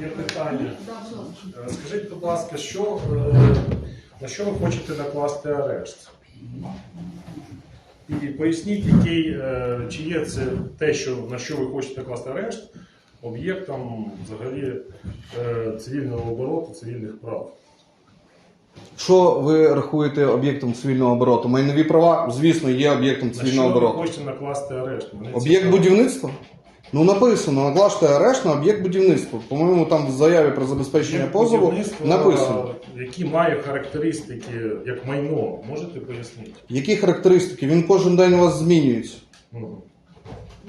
Є питання. Скажіть, будь ласка, що, е, на що ви хочете накласти арешт? І поясніть, який, е, чи є це те, що, на що ви хочете накласти арешт, об'єктом взагалі е, цивільного обороту, цивільних прав. Що ви рахуєте об'єктом цивільного обороту? Майнові права, звісно, є об'єктом На що цивільного ви обороту. хочете накласти арешт? Мене Об'єкт цікаво. будівництва? Ну написано, накласти арешт на об'єкт будівництва. По-моєму, там в заяві про забезпечення позову написано. Які має характеристики як майно, можете пояснити? Які характеристики? Він кожен день у вас змінюється. Ну,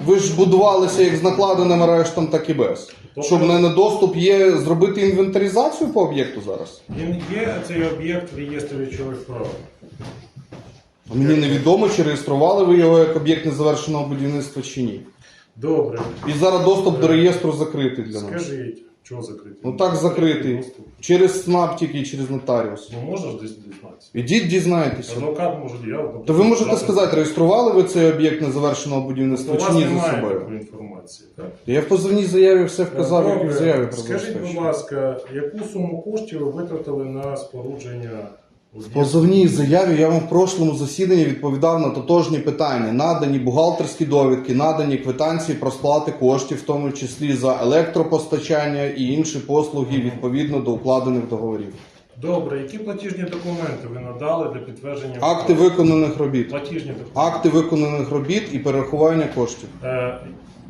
Ви ж будувалися як з накладеним арештом, так і без. Тобто- Щоб не на доступ є зробити інвентаризацію по об'єкту зараз. Він є цей об'єкт в реєстрі речових прав. Мені невідомо, чи реєстрували ви його як об'єкт незавершеного будівництва чи ні. Добре. І зараз доступ до реєстру закритий для нас. Скажіть, чого закритий? Ну так закритий. Через СНАП тільки і через нотаріус. Ну можеш десь дізнатися? Ідіть дізнайтеся. Адвокат може я. То ви можете сказати, реєстрували ви цей об'єкт незавершеного будівництва вас чи ні за собою? такої інформації, так? Я в позовній заяві все вказав, як і в заяві про Скажіть, будь забезпечення. ласка, яку суму коштів ви витратили на спорудження В позовній заяві я вам в прошлому засіданні відповідав на тотожні питання. Надані бухгалтерські довідки, надані квитанції про сплати коштів, в тому числі за електропостачання і інші послуги відповідно до укладених договорів. Добре, які платіжні документи ви надали для підтвердження? Акти виконаних робіт. Платіжні документи. Акти виконаних робіт і перерахування коштів. Е,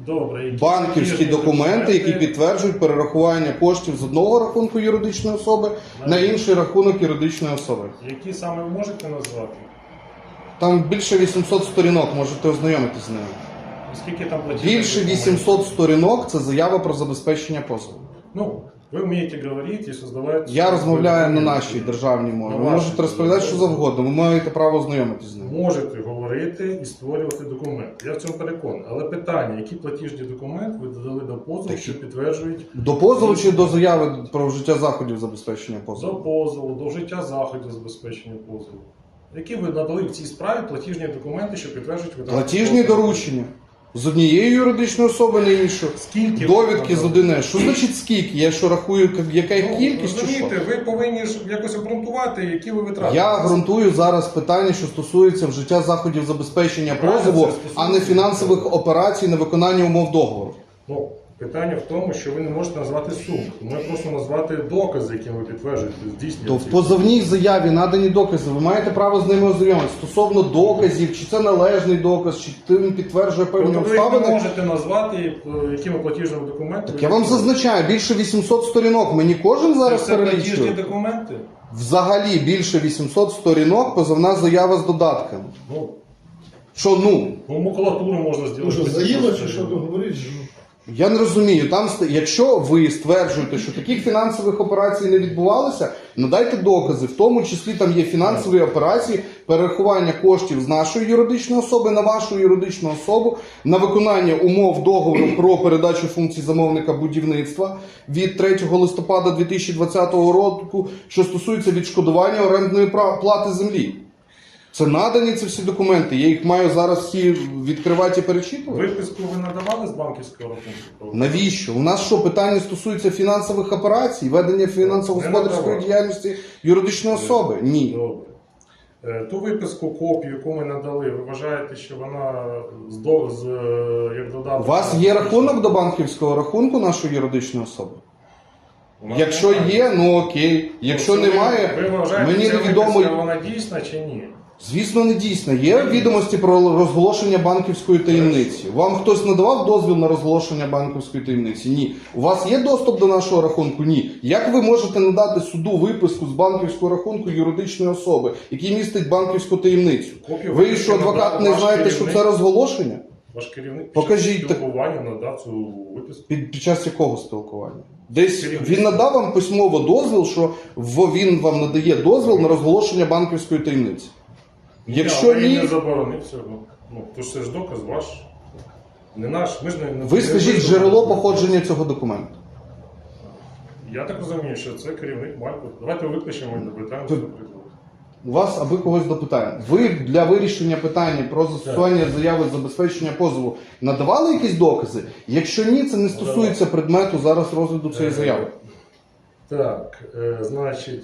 Добре, Банківські документи, які підтверджують перерахування коштів з одного рахунку юридичної особи на інший рахунок юридичної особи. Які саме ви можете назвати? Там більше 800 сторінок, можете ознайомитися з ними. Скільки там платіжних Більше документів? 800 сторінок це заява про забезпечення позову. Ну, ви вмієте говорити і создавати... Я розмовляю на нашій державній мові. Ви можете розповідати, що завгодно. Ви маєте право ознайомитися з ними. Можете говорити і створювати документ. Я в цьому переконаний. Але питання, які платіжні документи ви додали до позову, що підтверджують До позову чи до заяви про вжиття заходів забезпечення до позову? позову, до вжиття заходів забезпечення позову. Які ви надали в цій справі платіжні документи, що підтверджують видатки Платіжні позову? доручення. З однієї юридичної особи на іншу. Скільки Довідки з надали? Що значить скільки? Я що рахую, яка Ну, кількість чи що? Ви повинні ж якось обґрунтувати, які ви витрати. Я ґрунтую зараз питання, що стосується вжиття заходів забезпечення позову, а не фінансових операцій на виконання умов договору. Ну, питання в тому, що ви не можете назвати суму. Тому я просто назвати докази, яким ви підтверджуєте здійснення. То в цих позовній заяві надані докази. Ви маєте право з ними ознайомитися. Стосовно доказів, чи це належний доказ, чи тим підтверджує певні Тобто ви їх не обставини. можете назвати, е, якими платіжними документами. Я вам зазначаю більше 800 сторінок. Мені кожен зараз Це платіжні перелічує. документи? Взагалі більше 800 сторінок позовна заява з додатками. Ну, Що ну? ну макулатуру можна зробити. Заїло чи що ти говориш? Я не розумію. Там якщо ви стверджуєте, що таких фінансових операцій не відбувалося, надайте докази. В тому числі там є фінансові операції перерахування коштів з нашої юридичної особи на вашу юридичну особу на виконання умов договору про передачу функцій замовника будівництва від 3 листопада 2020 року, що стосується відшкодування орендної плати землі. Це надані ці всі документи. Я їх маю зараз всі відкривати і перечитувати. Виписку ви надавали з банківського рахунку? Навіщо? У нас що питання стосуються фінансових операцій, ведення фінансово-господарської діяльності юридичної особи? Ні. Добре. Е, Ту виписку, копію, яку ми надали, ви вважаєте, що вона з, до- з, е, як У вас є рахунок до банківського рахунку нашої юридичної особи? У нас Якщо немає. є, ну окей. Якщо Ну, ви- немає, ви вважаєте, мені ця невідомо. виписка, вона дійсна чи ні? Звісно, не дійсно. Є відомості про розголошення банківської таємниці. Вам хтось надавав дозвіл на розголошення банківської таємниці? Ні. У вас є доступ до нашого рахунку? Ні. Як ви можете надати суду виписку з банківського рахунку юридичної особи, який містить банківську таємницю? Ви що, адвокат, не знаєте, що це розголошення? Ваш керівник Покажіть під час спілкування надав цю виписку. Під, під час якого спілкування? Десь Керівник. він надав вам письмово дозвіл, що він вам надає дозвіл на розголошення банківської таємниці. Якщо ні, не заборонив цього. Ну, то ж це ж доказ ваш. Не наш. Ми ж не, ви скажіть джерело походження цього документу. Я так розумію, що це керівник банку. Давайте викличемо і допитаємо, Тут-. У вас аби когось допитаємо. Ви для вирішення питання про застосування заяви забезпечення позову надавали якісь докази? Якщо ні, це не стосується предмету зараз розгляду цієї заяви. Так, е, значить,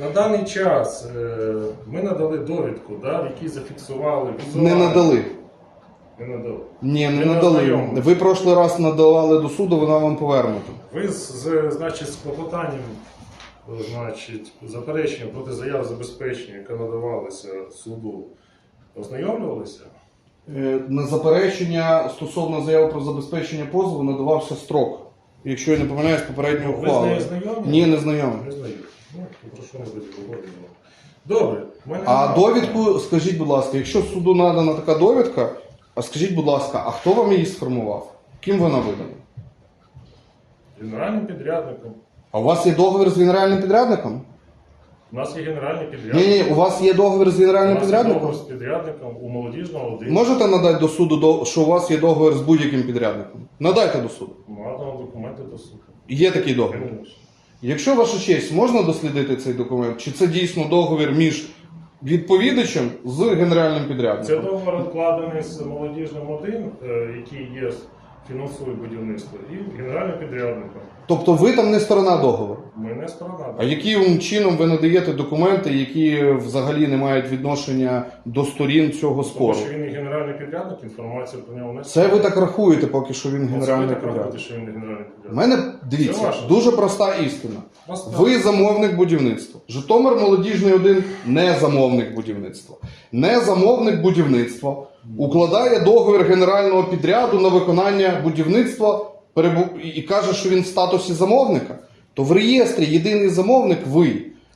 на даний час е, ми надали довідку, да, в якій зафіксували. Не надали. Не надали. Ні, не Не надали. ознайомились. Ви прошлий раз надавали до суду, вона вам повернута. Ви з, з, значить, з клопотанням, е, значить, запереченням проти заяв забезпечення, яка надавалася суду, ознайомлювалися? Е, На заперечення стосовно заяви про забезпечення позову надавався строк. Якщо я не помиляюсь, попередньої Ви з ухвали. нею знайомі? Ні, не знайомий. Не знаю. Ну, про що ми тоді говоримо? Добре. в мене А немає. довідку, скажіть, будь ласка, якщо суду надана така довідка, а скажіть, будь ласка, а хто вам її сформував? Ким вона видана? Генеральним підрядником. А у вас є договір з генеральним підрядником? У нас є генеральний Ні, підрядник. ні, у вас є договір з У генеральним нас є підрядником? договір з підрядником у молодіжного один. Можете надати до суду, до- що у вас є договір з будь-яким підрядником? Надайте до суду. Надамо документи до суду. Є такий договір. Конечно. Якщо ваша честь, можна дослідити цей документ? Чи це дійсно договір між відповідачем з генеральним Це підрядником? договор укладений з молодіжним один, е, який є фінансує будівництво, і генеральним підрядником. Тобто ви там не сторона договору. Ми не сторона. А яким чином ви надаєте документи, які взагалі не мають відношення до сторін цього Тому спору? що він і генеральний підрядник, інформацію про нього не Це ви так рахуєте, поки що він Ну, це ви генеральний так підрядник. що він не генеральний У мене Це дивіться, ваше. дуже проста істина. Просто- Ви замовник будівництва. Житомир молодіжний один не замовник будівництва. Не замовник будівництва укладає договір генерального підряду на виконання будівництва перебу- і- і каже, що він в статусі замовника. То в реєстрі єдиний замовник ви.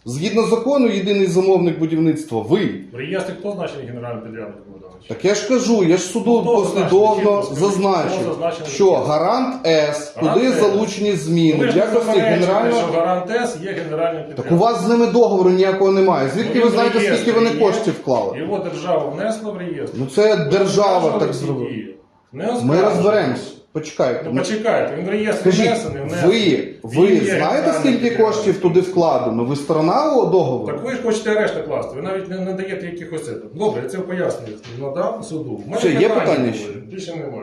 Згідно закону, єдиний замовник будівництва ви. В реєстрі хто значений генеральним підрядником Богданович? Так я ж кажу, я ж суду Ну, хто послідовно зазначений? Чітко скажіть, хто зазначив, зазначений? що гарант С, Гарант туди С. залучені Ви зміни в ж якості заперечуєте, генерального. що гарантес є генеральним Так у вас з ними договору ніякого немає. Звідки ви він в знаєте, реєстрі скільки вони є. коштів вклали? Його держава внесла в реєстр. Ну це держава так всі зробила. Ми розберемось. Почекайте. Ну Ну, почекайте, він реєстр внесений, ви, ви Він є знаєте, скільки коштів туди вкладено? Ви сторона о, договору? Так ви ж хочете арешт накласти, ви навіть не надаєте якихось. це. Добре, я це пояснюю. Надав суду. У мене Все, є питання були, ще? Більше немає.